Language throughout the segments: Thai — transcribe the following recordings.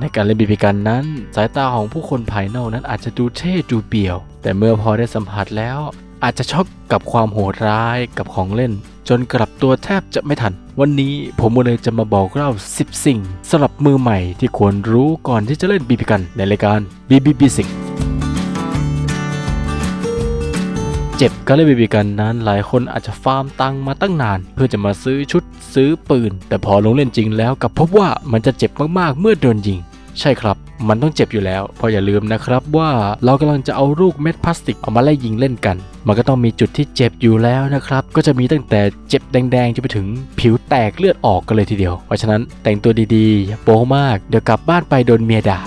ในการเล่นบีบีกันนั้น สายตาของผู้คนภายนอกนั้นอาจจะดูเท่ดูเปี่ยว แต่เมื่อพอได้สัมผัสแล้ว อาจจะช็อกกับความโหดร้ายกับของเล่น จนกลับตัวแทบจะไม่ทัน วันนี้ผมเลยจะมาบอกเล่า 10 สิ่งสำหรับมือใหม่ที่ควรรู้ก่อนที่จะเล่นบีบีกันในรายการ BB Basic เจ็บการเล่นบีบีกันนั้นหลายคนอาจจะฟาร์มตังมาตั้งนาน เพื่อจะมาซื้อชุดซื้อปืน แต่พอลงเล่นจริงแล้วกลับพบว่ามันจะเจ็บมากๆเมื่อโดนยิง ใช่ครับ มันต้องเจ็บอยู่แล้วเพราะอย่าลืมนะครับว่าเรากำลังจะเอาลูกเม็ดพลาสติกเอามาไล่ยิงเล่นกัน มันก็ต้องมีจุดที่เจ็บอยู่แล้วนะครับ ก็จะมีตั้งแต่เจ็บแดงๆจนไปถึงผิวแตกเลือดออกกันเลยทีเดียว เพราะฉะนั้นแต่งตัวดีๆ โป๊มาก เดี๋ยวกลับบ้านไปโดนเมียด่า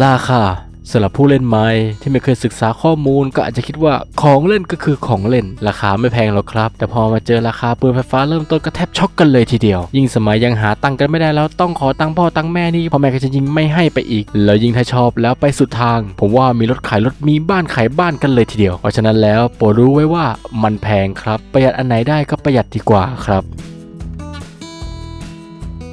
ลาค่ะ สำหรับผู้เล่นใหม่ที่ไม่เคยศึกษาข้อมูลก็อาจจะคิดว่าของเล่นก็คือของเล่น ราคาไม่แพงหรอกครับ แต่พอมาเจอราคาปืนไฟฟ้าเริ่มต้นก็แทบช็อกกันเลยทีเดียว ยิ่งสมัยยังหาตังค์กันไม่ได้แล้วต้องขอตังค์พ่อตังค์แม่นี่พ่อแม่ก็จะยิงไม่ให้ไปอีก แล้วยิ่งถ้าชอบแล้วไปสุดทาง ผมว่ามีรถขายรถมีบ้านขายบ้านกันเลยทีเดียว เพราะฉะนั้นแล้วโปรดรู้ไว้ว่ามันแพงครับ ประหยัดอันไหนได้ก็ประหยัดดีกว่าครับ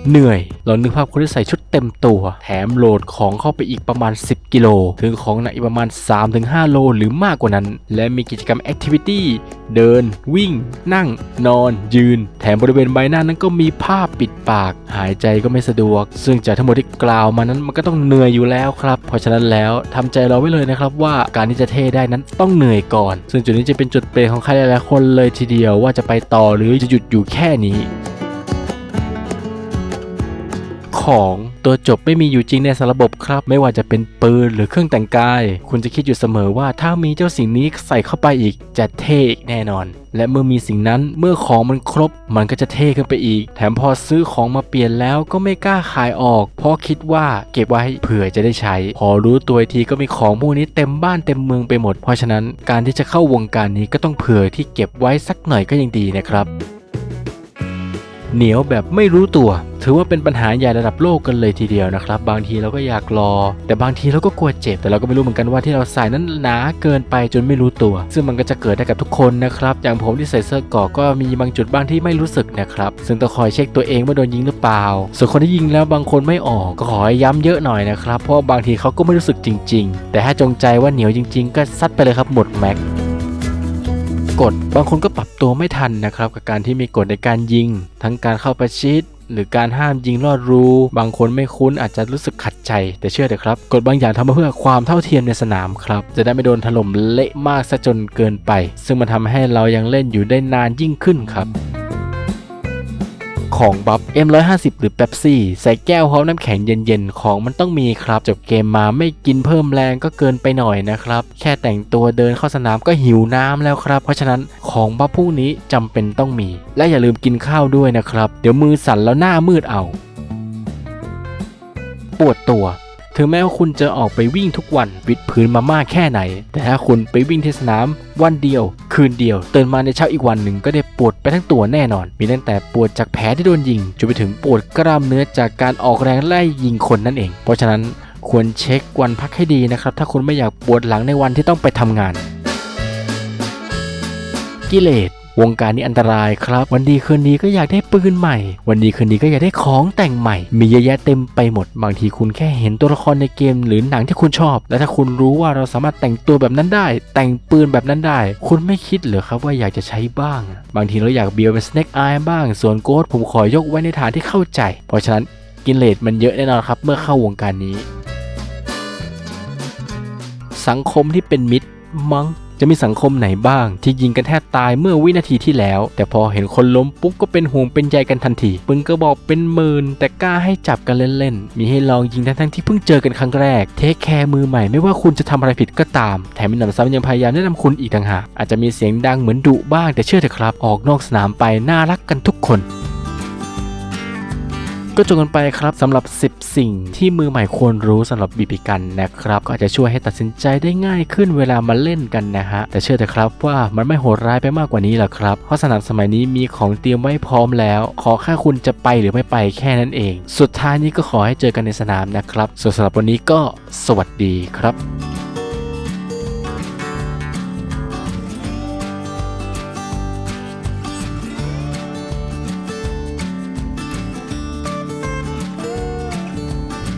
เหนื่อย เรานึกภาพคนที่ใส่ชุดเต็มตัว แถมโหลดของเข้าไปอีกประมาณ 10 กิโล ถึงของหนักอีกประมาณ 3-5 โลหรือมากกว่านั้น และมีกิจกรรมแอคทิวิตี้เดิน วิ่ง นั่ง นอน ยืน แถมบริเวณใบหน้านั้นก็มีผ้าปิดปาก หายใจก็ไม่สะดวก ซึ่งจากทั้งหมดที่กล่าวมานั้นมันก็ต้องเหนื่อยอยู่แล้วครับ เพราะฉะนั้นแล้วทำใจเราไว้เลยนะครับว่าการที่จะเท่ได้นั้นต้องเหนื่อยก่อน ซึ่งจุดนี้จะเป็นจุดเปลี่ยนของใครหลายๆคนเลยทีเดียวว่าจะไปต่อหรือจะหยุดอยู่แค่นี้ ของ ตัวจบไม่มีอยู่จริงในสาระบบครับ ไม่ว่าจะเป็นปืนหรือเครื่องแต่งกาย คุณจะคิดอยู่เสมอว่าถ้ามีเจ้าสิ่งนี้ใส่เข้าไปอีกจะเท่อีกแน่นอน และเมื่อมีสิ่งนั้นเมื่อของมันครบ มันก็จะเท่ขึ้นไปอีก แถมพอซื้อของมาเปลี่ยนแล้วก็ไม่กล้าขายออก เพราะคิดว่าเก็บไว้เผื่อจะได้ใช้ พอรู้ตัวทีก็มีของพวกนี้เต็มบ้านเต็มเมืองไปหมด เพราะฉะนั้นการที่จะเข้าวงการนี้ก็ต้องเผื่อที่เก็บไว้สักหน่อยก็ยังดีนะครับเหนียวแบบไม่รู้ตัว ถือว่าเป็นปัญหาใหญ่ระดับโลกกันเลยทีเดียวนะครับ บางทีเราก็อยากรอ แต่บางทีเราก็กลัวเจ็บ แต่เราก็ไม่รู้เหมือนกันว่าที่เราใส่นั้นหนาเกินไปจนไม่รู้ตัว ซึ่งมันก็จะเกิดได้กับทุกคนนะครับ อย่างผมที่ใส่เสื้อกราะก็มีบางจุดบ้างที่ไม่รู้สึกนะครับ ซึ่งต้องคอยเช็คตัวเองว่าโดนยิงหรือเปล่า ส่วนคนที่ยิงแล้วบางคนไม่ออกก็ขอให้ย้ำเยอะหน่อยนะครับ เพราะบางทีเขาก็ไม่รู้สึกจริง ๆ แต่ถ้าจงใจว่าเหนียวจริง ๆ ก็ซัดไปเลยครับหมดแม็กกฎบางคนก็ปรับตัวไม่ทันนะครับกับการที่มีกฎในการยิง ทั้งการเข้าประชิด หรือการห้ามยิงลอดรู บางคนไม่คุ้นอาจจะรู้สึกขัดใจ แต่เชื่อเถอะครับกฎบางอย่างทำมาเพื่อความเท่าเทียมในสนามครับ จะได้ไม่โดนถล่มเละมากซะจนเกินไป ซึ่งมันทำให้เรายังเล่นอยู่ได้นานยิ่งขึ้นครับ ของบัฟ M150 หรือเ e ปซี่ใส่แก้วพร้อมน้ำแข็งเย็นๆ ของมันต้องมีครับ จบเกมมาไม่กินเพิ่มแรงก็เกินไปหน่อยนะครับ แค่แต่งตัวเดินเข้าสนามก็หิวน้ำแล้วครับ เพราะฉะนั้นของบัฟพวกนี้จำเป็นต้องมี และอย่าลืมกินข้าวด้วยนะครับ เดี๋ยวมือสั่นแล้วหน้ามืดเอา ปวดตัวถึงแม้ว่าคุณจะออกไปวิ่งทุกวันวิดพื้นมามากแค่ไหน แต่ถ้าคุณไปวิ่งที่สนามวันเดียว คืนเดียวตื่นมาในเช้าอีกวันหนึ่งก็ได้ปวดไปทั้งตัวแน่นอน มีตั้งแต่ปวดจากแผลที่โดนยิงจนไปถึงปวดกล้ามเนื้อจากการออกแรงไล่ยิงคนนั่นเอง เพราะฉะนั้นควรเช็ควันพักให้ดีนะครับ ถ้าคุณไม่อยากปวดหลังในวันที่ต้องไปทำงาน กิเลส วงการนี้อันตรายครับ วันดีคืนดีก็อยากได้ปืนใหม่ วันดีคืนดีก็อยากได้ของแต่งใหม่ มีเยอะแยะเต็มไปหมด บางทีคุณแค่เห็นตัวละครในเกมหรือหนังที่คุณชอบ และถ้าคุณรู้ว่าเราสามารถแต่งตัวแบบนั้นได้ แต่งปืนแบบนั้นได้ คุณไม่คิดเหรอครับว่าอยากจะใช้บ้าง บางทีเราอยากเบียวเป็นสเน็กอายบ้าง ส่วนโกดผมขอยกไว้ในฐานที่เข้าใจ เพราะฉะนั้นกินเลสมันเยอะแน่นอนครับ เมื่อเข้าวงการนี้ สังคมที่เป็นมิตรมั้ง จะมีสังคมไหนบ้าง ที่ยิงกันแทบตายเมื่อวินาทีที่แล้ว แต่พอเห็นคนล้มปุ๊บก็เป็นห่วงเป็นใยกันทันทีปึงก็บอกเป็นหมื่นแต่กล้าให้จับกันเล่นๆ มีให้ลองยิงทั้งๆที่เพิ่งเจอกันครั้งแรก เทคแคร์มือใหม่ไม่ว่าคุณจะทำอะไรผิดก็ตาม แถมมีหนำซ้ำยังพยายามแนะนำคุณอีกต่างหากอาจจะมีเสียงดังเหมือนดุบ้างแต่เชื่อเถอะครับ ออกนอกสนามไปน่ารักกันทุกคน ก็จบกันไปครับสำหรับ 10 สิ่งที่มือใหม่ควรรู้สำหรับบีบีกันนะครับ ก็อาจจะช่วยให้ตัดสินใจได้ง่ายขึ้นเวลามาเล่นกันนะฮะ แต่เชื่อเถอะครับว่ามันไม่โหดร้ายไปมากกว่านี้หรอกครับเพราะสนามสมัยนี้มีของเตรียมไว้พร้อมแล้ว ขอแค่คุณจะไปหรือไม่ไปแค่นั้นเอง สุดท้ายนี้ก็ขอให้เจอกันในสนามนะครับส่วนสำหรับวันนี้ก็สวัสดีครับ